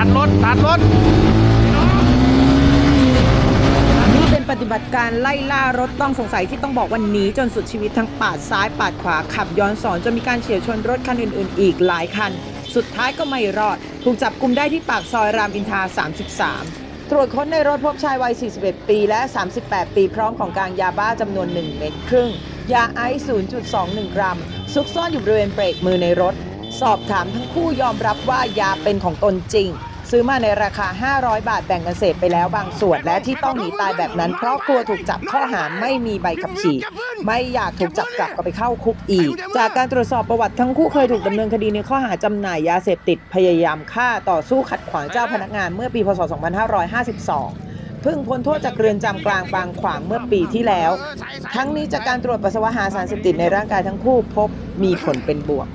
สตาร์ทรถนี่เป็นปฏิบัติการไล่ล่ารถต้องสงสัยที่ต้องบอกว่าหนีจนสุดชีวิตทั้งปาดซ้ายปาดขวาขับย้อนสอนจนมีการเฉียวชนรถคันอื่น ๆ อีกหลายคัน สุดท้ายก็ไม่รอด ถูกจับกลุมได้ที่ปากซอยรามอินทรา33 ตรวจค้นในรถพบชายวัย 41 ปีและ 38 ปีพร้อมของกลางยาบ้าจำนวน 1 เม็ดครึ่ง ยาไอซ์ 0.21 กรัม ซุกซ่อนอยู่บริเวณเบรกมือในรถ สอบถามทั้งคู่ยอมรับว่ายาเป็นของตนจริง ซื้อมาในราคา 500 บาทแบ่งกันเสพไปแล้วบางส่วนและที่ต้องหนีตายแบบนั้น เพราะกลัวถูกจับข้อหาไม่มีใบขับขี่ ไม่อยากถูกจับกลับก็ไปเข้าคุกอีก จากการตรวจสอบประวัติทั้งคู่เคยถูกดำเนินคดีในข้อหาจำหน่ายยาเสพติดพยายามฆ่าต่อสู้ขัดขวางเจ้าพนักงานเมื่อปีพศ 2552เพิ่งพ้นโทษจากเรือนจำกลางบางขวางเมื่อปีที่แล้ว ทั้งนี้จากการตรวจปัสสาวะหาสารเสพติดในร่างกายทั้งคู่พบมีผลเป็นบวก